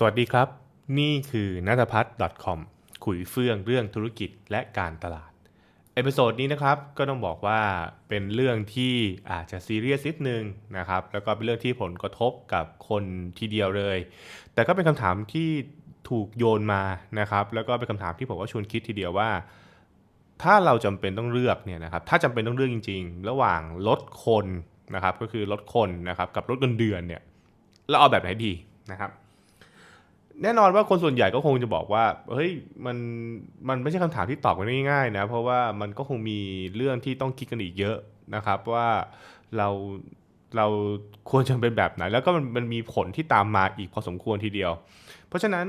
สวัสดีครับ นี่คือนัทพัฒน์ .com คุยเฟื่องเรื่องธุรกิจและการตลาด เอพิโซดนี้นะครับ ก็ต้องบอกว่าเป็นเรื่องที่อาจจะซีเรียสนิดนึงนะครับ แล้วก็เป็นเรื่องที่ผลกระทบกับคนทีเดียวเลย แต่ก็เป็นคำถามที่ถูกโยนมานะครับ แล้วก็เป็นคำถามที่ผมว่าชวนคิดทีเดียวว่า ถ้าเราจำเป็นต้องเลือกเนี่ยนะครับ ถ้าจำเป็นต้องเลือกจริง ๆ ระหว่างลดคนนะครับ ก็คือลดคนนะครับ กับลดเงินเดือนเนี่ย เราเอาแบบไหนดีนะครับ แน่นอนว่าคนส่วนใหญ่ก็คงจะบอกว่าเฮ้ยมันมันไม่ใช่คำถามที่ตอบกันง่ายๆนะเพราะว่ามันก็คงมีเรื่องที่ต้องคิดกันอีกเยอะนะครับว่าเราเราควรจะเป็นแบบไหน แล้วก็มันมันมีผลที่ตามมาอีกพอสมควรทีเดียว เพราะฉะนั้น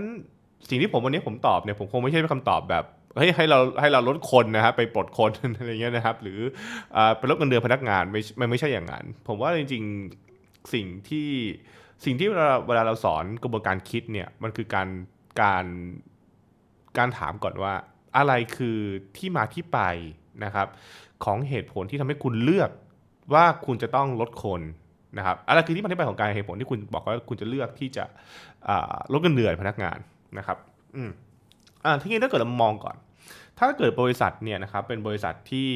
สิ่งที่ผมวันนี้ผมตอบเนี่ยผมคงไม่ใช่เป็นคำตอบแบบเฮ้ยให้เราให้เราลดคนนะครับไปปลดคนอะไรเงี้ยนะครับ หรืออไปลดเงินเดือนพนักงานไม่มันไม่ใช่อย่างนั้น ผมว่าจริงๆสิ่งที่ สิ่งที่เวลาเวลาเราสอนกระบวนการคิดเนี่ยมันคือการการการถามก่อนว่า อะไรคือที่มาที่ไปนะครับ ของเหตุผลที่ทำให้คุณเลือกว่าคุณจะต้องลดคนนะครับอะไรคือที่มาที่ไปของการเหตุผลที่คุณบอกว่าคุณจะเลือกที่จะลดเงินเดือนพนักงานนะครับอืมอ่าทีนี้ถ้าเกิดเรามองก่อน ถ้าเกิดบริษัทเนี่ยนะครับเป็นบริษัทที่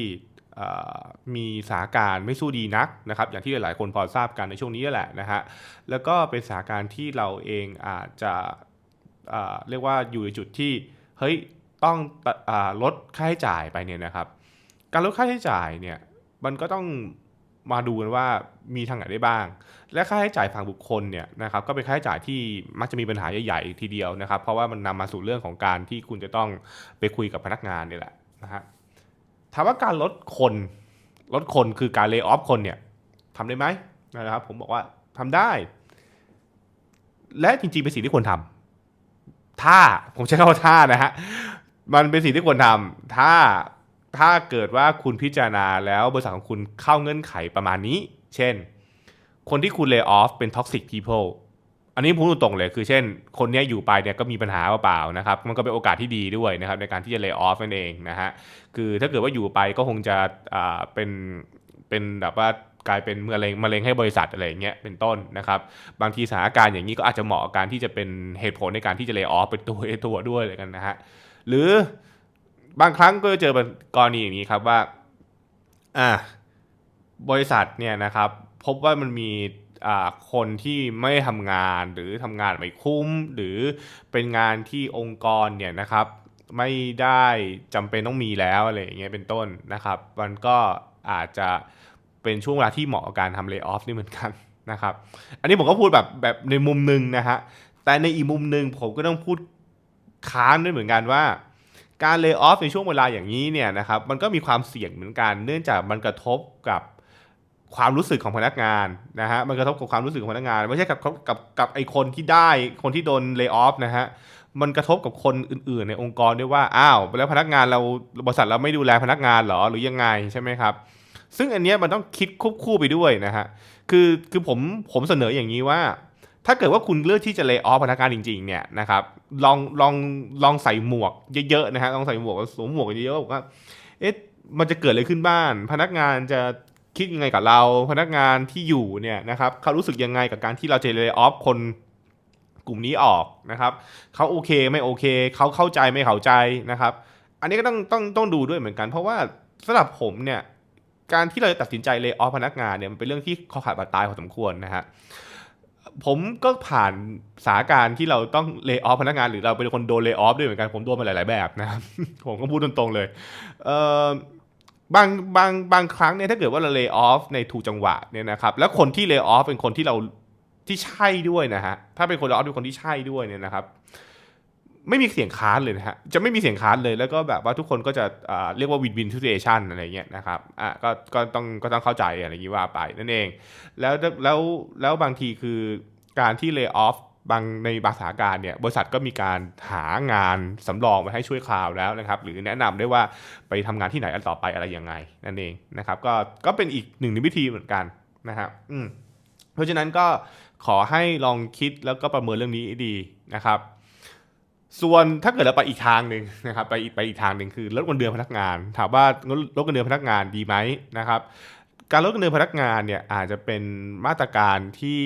มีสถานการไม่สู้ดีนักนะครับ อย่างที่หลายๆคนพอทราบกันในช่วงนี้แหละนะฮะแล้วก็เป็นสถานการที่เราเองอาจจะเรียกว่าอยู่ในจุดที่เฮ้ยต้องอลดค่าใช้จ่ายไปเนี่ยนะครับ การลดค่าใช้จ่ายเนี่ยมันก็ต้องมาดูกันว่ามีทางไหนได้บ้าง และค่าใช้จ่ายฝั่งบุคคลเนี่ยนะครับก็เป็นค่าใช้จ่ายที่มักจะมีปัญหาใหญ่ๆทีเดียวนะครับ เพราะว่ามันนำมาสู่เรื่องของการที่คุณจะต้องไปคุยกับพนักงานนี่แหละนะฮะ ถามว่าการลดคนลดคนคือการเล y o ออฟคนเนี่ยทำได้ไหมนะครับ ผมบอกว่าทำได้ และจริงๆเป็นสิ่งที่ควรทำถ้าผมใช้คำว่าถ้านะฮะมันเป็นสิ่งที่ควรทำถ้าถ้าเกิดว่าคุณพิจารณาแล้วบริษัทของคุณเข้าเงื่อนไขประมาณนี้ เช่น คนที่คุณ lay off เป็น toxic people อันนี้พูดตรงเลยคือเช่น คนนี้อยู่ไปเนี่ยก็มีปัญหาเปล่าๆนะครับ มันก็เป็นโอกาสที่ดีด้วยนะครับในการที่จะ lay off นั่นเองนะฮะคือถ้าเกิดว่าอยู่ไปก็คงจะอ่าเป็นเป็นแบบว่ากลายเป็นมะเร็งมะเร็งให้บริษัทอะไรอย่างเงี้ยเป็นต้นนะครับ บางทีสถานการณ์อย่างนี้ก็อาจจะเหมาะกับการที่จะเป็นเหตุผลในการที่จะ lay off เป็นตัวตัวด้วยเลยกันนะฮะหรือบางครั้งก็จะเจอกรณีอย่างนี้ครับว่าอ่าบริษัทเนี่ยนะครับพบว่ามันมี คนที่ไม่ทำงานหรือทำงานไม่คุ้ม หรือเป็นงานที่องค์กรเนี่ยนะครับไม่ได้จำเป็นต้องมีแล้วอะไรอย่างเงี้ยเป็นต้นนะครับ มันก็อาจจะเป็นช่วงเวลาที่เหมาะกับการทำเลิกออฟนี่เหมือนกันนะครับ อันนี้ผมก็พูดแบบแบบในมุมหนึ่งนะฮะแต่ในอีกมุมหนึ่งผมก็ต้องพูดค้านด้วยเหมือนกันว่าการเลิกออฟในช่วงเวลาอย่างนี้เนี่ยนะครับมันก็มีความเสี่ยงเหมือนกัน เนื่องจากมันกระทบกับ ความรู้สึกของพนักงานนะฮะมันกระทบกับความรู้สึกของพนักงาน ไม่ใช่กับกับกับไอคนที่ได้คนที่โดนเลิกออฟนะฮะมันกระทบกับคนอื่นๆ ในองค์กรด้วยว่าอ้าวแล้วพนักงานเราบริษัทเราไม่ดูแลพนักงานหรอหรือยังไงใช่ไหมครับ ซึ่งอันเนี้ยมันต้องคิดควบคู่ไปด้วยนะฮะคือคือผมผมเสนออย่างนี้ว่า ถ้าเกิดว่าคุณเลือกที่จะเล y o ออฟพนักงานจริง ๆเนี่ยนะครับลองลองลองใส่หมวกเยอะๆนะฮะลองใส่หมวกสวมหมวกเยอะๆบอกว่าเอ๊ะมันจะเกิดอะไรขึ้นบ้างพนักงานจะ คิดยังไงกับเรา พนักงานที่อยู่เนี่ยนะครับเขารู้สึกยังไงกับการที่เราจะเล y o ออฟคนกลุ่มนี้ออกนะครับเขาโอเคไม่โอเคเขาเข้าใจไม่เข้าใจนะครับ อันนี้ก็ต้องต้องต้องดูด้วยเหมือนกัน เพราะว่าสำหรับผมเนี่ยการที่เราจะตัดสินใจเล y o ออฟพนักงานเนี่ยมันเป็นเรื่องที่คอขาดบาดตายพอสมควรนะฮะผมก็ผ่านสาการที่เราต้องเล y o ออฟพนักงานหรือเราเป็นคนโดนเล y o ออฟด้วยเหมือนกันผมโดนมาหลาย ๆ แบบนะครับผมก็พูดตรง ๆ เลยเออ บางบางบางครั้งเนี่ยถ้าเกิดว่าเราเล y o ออฟในถูกจังหวะเนี่ยนะครับแล้วคนที่เล y o ออฟเป็นคนที่เราที่ใช่ด้วยนะฮะถ้าเป็นคนเล y o ออฟเป็นคนที่ใช่ด้วยเนี่ยนะครับไม่มีเสียงค้านเลยนะฮะจะไม่มีเสียงค้านเลยแล้วก็แบบว่าทุกคนก็จะอ่าเรียกว่าวินวินทูเ t ชันอะไรเงี้ยนะครับอะก็ก็ต้องก็ต้องเข้าใจอะไรอย่างนี้ว่าไปนั่นเอง แล้วแล้วแล้วบางทีคือการที่เล y o ออฟ บางในบางสถานการณ์เนี่ยบริษัทก็มีการหางานสำรองไว้ให้ช่วยคราวแล้วนะครับ หรือแนะนำได้ว่าไปทำงานที่ไหนอันต่อไปอะไรยังไงนั่นเองนะครับ ก็ก็เป็นอีกหนึ่งในวิธีเหมือนกันนะครับอืมเพราะฉะนั้นก็ขอให้ลองคิดแล้วก็ประเมินเรื่องนี้ดีนะครับ ส่วนถ้าเกิดเราไปอีกทางหนึ่งนะครับไปไปอีกทางหนึ่งคือลดเงินเดือนพนักงาน ถามว่าลดเงินเดือนพนักงานดีไหมนะครับการลดเงินเดือนพนักงานเนี่ยอาจจะเป็นมาตรการที่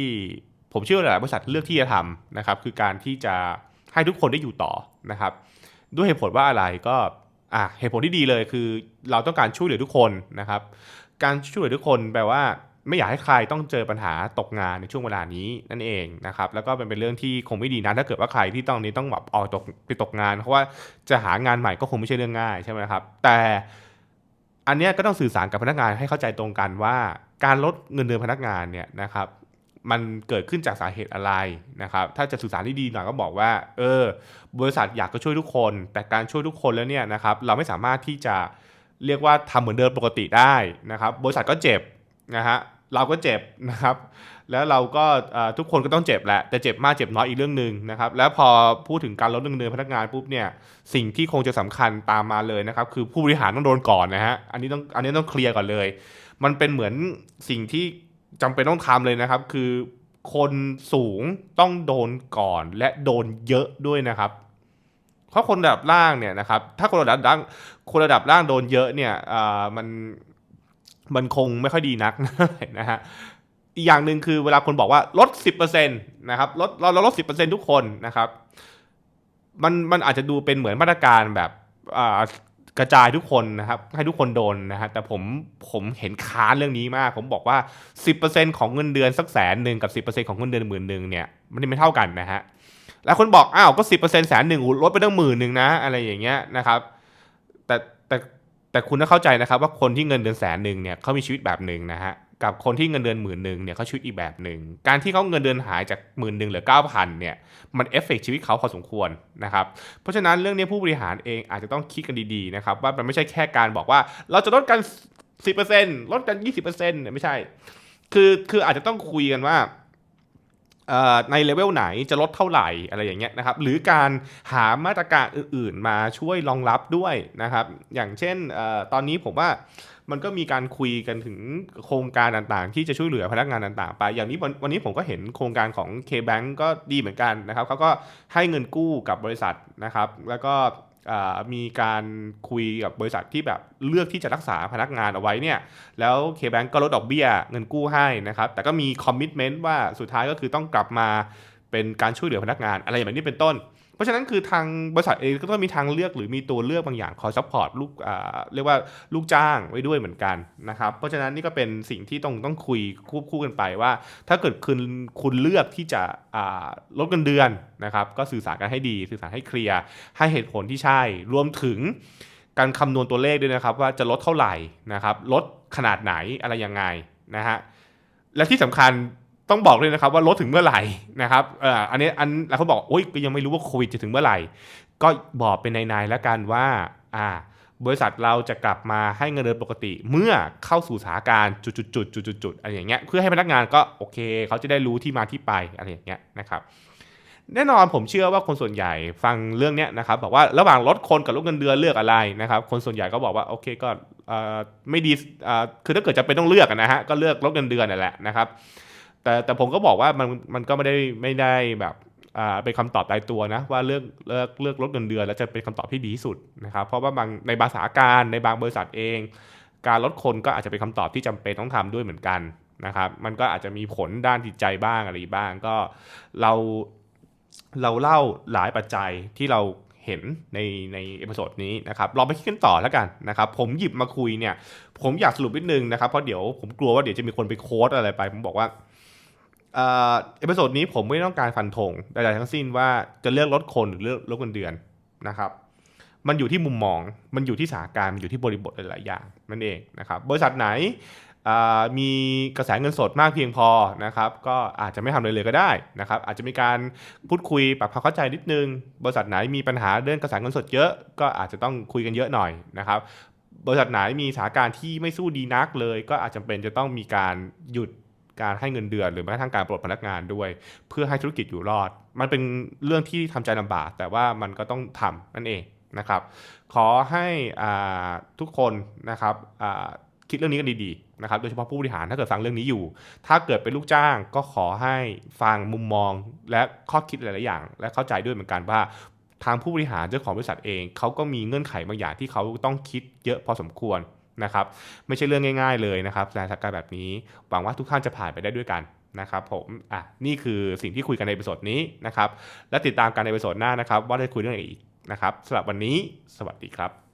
ผมเชื่อหลายบริษัทเลือกที่จะทำนะครับ คือการที่จะให้ทุกคนได้อยู่ต่อนะครับ ด้วยเหตุผลว่าอะไรก็อะเหตุผลที่ดีเลยคือเราต้องการช่วยเหลือทุกคนนะครับ การช่วยเหลือทุกคนแปลว่าไม่อยากให้ใครต้องเจอปัญหาตกงานในช่วงเวลานี้นั่นเองนะครับ แล้วก็เป็นเรื่องที่คงไม่ดีนะถ้าเกิดว่าใครที่ต้องนี้ต้องแบบออกตกไปตกงาน เพราะว่าจะหางานใหม่ก็คงไม่ใช่เรื่องง่ายใช่ไหมครับ แต่อันเนี้ยก็ต้องสื่อสารกับพนักงานให้เข้าใจตรงกันว่า การลดเงินเดือนพนักงานเนี่ยนะครับ มันเกิดขึ้นจากสาเหตุอะไรนะครับ ถ้าจะสื่อสารที่ดีหน่อยก็บอกว่า เออ บริษัทอยากจะช่วยทุกคน แต่การช่วยทุกคนแล้วเนี่ยนะครับ เราไม่สามารถที่จะเรียกว่าทำเหมือนเดิมปกติได้นะครับ บริษัทก็เจ็บนะฮะ เราก็เจ็บนะครับ แล้วเราก็ทุกคนก็ต้องเจ็บแหละ แต่เจ็บมากเจ็บน้อยอีกเรื่องหนึ่งนะครับ แล้วพอพูดถึงการลดเงินเดือนพนักงานปุ๊บเนี่ย สิ่งที่คงจะสำคัญตามมาเลยนะครับ คือผู้บริหารต้องโดนก่อนนะฮะ อันนี้ต้อง อันนี้ต้องเคลียร์ก่อนเลย มันเป็นเหมือนสิ่งที่ จำเป็นต้องทำเลยนะครับ คือคนสูงต้องโดนก่อนและโดนเยอะด้วยนะครับ เพราะคนระดับล่างเนี่ยนะครับ ถ้าคนระดับล่างคนระดับล่างโดนเยอะเนี่ยมันมันคงไม่ค่อยดีนักนะฮะอีกอย่างหนึ่งคือเวลาคนบอกว่าลด 10%นะครับลดเราเราลด 10%ทุกคนนะครับ มันมันอาจจะดูเป็นเหมือนมาตรการแบบ กระจายทุกคนนะครับให้ทุกคนโดนนะฮะแต่ผมผมเห็นค้านเรื่องนี้มาก ผมบอกว่า 10%ของเงินเดือนสักแสนหนึ่งกับ 10%ของเงินเดือนหมื่นหนึ่งเนี่ยมันไม่เท่ากันนะฮะแล้วคนบอกอ้าวก็ 10%แสนหนึ่งลดไปตั้งหมื่นหนึ่งนะอะไรอย่างเงี้ยนะครับแต่แต่แต่คุณต้องเข้าใจนะครับว่าคนที่เงินเดือนแสนหนึ่งเนี่ยเขามีชีวิตแบบหนึ่งนะฮะ กับคนที่เงินเดือนหมื่นหนึ่งเนี่ยเขาชีวิตอีกแบบหนึ่งการที่เขาเงินเดือนหายจากหมื่นหนึ่งเหลือเก้าพันเนี่ยมันเอฟเฟกชีวิตเขาพอสมควรนะครับเพราะฉะนั้นเรื่องนี้ผู้บริหารเองอาจจะต้องคิดกันดีๆนะครับว่ามันไม่ใช่แค่การบอกว่าเราจะลดกัน10%ลดกัน 20%เนี่ยไม่ใช่ คือคืออาจจะต้องคุยกันว่า ในเลเวลไหนจะลดเท่าไหร่อะไรอย่างเงี้ยนะครับหรือการหามาตรการอื่นๆ มาช่วยรองรับด้วยนะครับ อย่างเช่นอตอนนี้ผมว่ามันก็มีการคุยกันถึงโครงการต่างๆ ที่จะช่วยเหลือพนักงานต่างๆ ไป อย่างนี้วันนี้ผมก็เห็นโครงการของ K-Bank ก็ดีเหมือนกันนะครับเขาก็ให้เงินกู้กับบริษัทนะครับ แล้วก็ มีการคุยกับบริษัทที่แบบเลือกที่จะรักษาพนักงานเอาไว้เนี่ยแล้ว K-Bank ก็ลดดอกเบี้ยเงินกู้ให้นะครับแต่ก็มีคอมมิชเมนต์ว่าสุดท้ายก็คือต้องกลับมาเป็นการช่วยเหลือพนักงานอะไรอย่างนี้เป็นต้น เพราะฉะนั้นคือทางบริษัทเองก็ต้องมีทางเลือกหรือมีตัวเลือกบางอย่างคอยซัพพอร์ตลูกเรียกว่าลูกจ้างไว้ด้วยเหมือนกันนะครับ เพราะฉะนั้นนี่ก็เป็นสิ่งที่ต้องต้องคุยควบคู่กันไปว่า ถ้าเกิดคุณคุณเลือกที่จะลดเงินเดือนนะครับ ก็สื่อสารกันให้ดี สื่อสารให้เคลียร์ให้เหตุผลที่ใช่ รวมถึงการคำนวณตัวเลขด้วยนะครับ ว่าจะลดเท่าไหร่นะครับ ลดขนาดไหนอะไรยังไงนะฮะและที่สำคัญ ต้องบอกเลยนะครับว่าลดถึงเมื่อไหร่นะครับเอ่ออันนี้อันแล้วเขาบอกโอ้ยก็ยังไม่รู้ว่าโควิดจะถึงเมื่อไหร่ ก็บอกเป็นในๆแล้วกันว่าอ่า บริษัทเราจะกลับมาให้เงินเดือนปกติ เมื่อเข้าสู่สถานการณ์จุดๆจุดๆอะไรอย่างเงี้ยเพื่อให้พนักงานก็โอเค เขาจะได้รู้ที่มาที่ไปอะไรอย่างเงี้ยนะครับแน่นอนผมเชื่อว่าคนส่วนใหญ่ฟังเรื่องนี้นะครับบอกว่าระหว่างลดคนกับลดเงินเดือนเลือกอะไรนะครับคนส่วนใหญ่ก็บอกว่าโอเคก็ไม่ดีคือถ้าเกิดจะเป็นต้องเลือกนะฮะก็เลือกลดเงินเดือนนั่นแหละนะครับ แต่แต่ผมก็บอกว่ามันมันก็ไม่ได้ไม่ได้แบบอ่าเป็นคำตอบตายตัวนะ ว่าเลือกเลือกเลือกลดเงินเดือน แล้วจะเป็นคำตอบที่ดีที่สุดนะครับ เพราะว่าบางในบางสาการในบางบริษัทเอง การลดคนก็อาจจะเป็นคำตอบที่จำเป็นต้องทำด้วยเหมือนกันนะครับมันก็อาจจะมีผลด้านจิตใจบ้างอะไรบ้างก็เราเราเล่าหลายปัจจัยที่เราเห็นในในเอพิโซดนี้นะครับลองไปคิดกันต่อแล้วกันนะครับผมหยิบมาคุยเนี่ยผมอยากสรุปนิดนึงนะครับเพราะเดี๋ยวผมกลัวว่าเดี๋ยวจะมีคนไปโค้ดอะไรไป ผมบอกว่า เอพิโซดนี้ผมไม่ต้องการฟันธงใดๆทั้งสิ้นว่าจะเลือกลดคนหรือเลือกลดเงินเดือนนะครับ มันอยู่ที่มุมมอง มันอยู่ที่สถานการณ์มันอยู่ที่บริบทหลายๆอย่างนั่นเองนะครับ บริษัทไหนมีกระแสเงินสดมากเพียงพอนะครับ ก็อาจจะไม่ทำเลยเลยก็ได้นะครับ อาจจะมีการพูดคุยปรับความเข้าใจนิดนึง บริษัทไหนมีปัญหาเรื่องกระแสเงินสดเยอะ ก็อาจจะต้องคุยกันเยอะหน่อยนะครับบริษัทไหนมีสถานการณ์ที่ไม่สู้ดีนักเลย ก็อาจจะเป็นจะต้องมีการหยุด การให้เงินเดือนหรือแม้กระทั่งการปลดพนักงานด้วย เพื่อให้ธุรกิจอยู่รอด มันเป็นเรื่องที่ทำใจลำบาก แต่ว่ามันก็ต้องทำนั่นเองนะครับ ขอให้ทุกคนนะครับคิดเรื่องนี้กันดีๆนะครับ โดยเฉพาะผู้บริหารถ้าเกิดฟังเรื่องนี้อยู่ ถ้าเกิดเป็นลูกจ้างก็ขอให้ฟังมุมมองและข้อคิดหลายๆอย่าง และเข้าใจด้วยเหมือนกันว่าทางผู้บริหารเจ้าของบริษัทเองเขาก็มีเงื่อนไขบางอย่างที่เขาต้องคิดเยอะพอสมควร นะครับไม่ใช่เรื่องง่าย ๆเลยนะครับสถานการณ์แบบนี้หวังว่าทุกท่านจะผ่านไปได้ด้วยกันนะครับผมอะนี่คือสิ่งที่คุยกันในเอพิโซดนี้นะครับและติดตามกันในเอพิโซดหน้านะครับว่าจะคุยเรื่องอะไรอีกนะครับสำหรับวันนี้สวัสดีครับ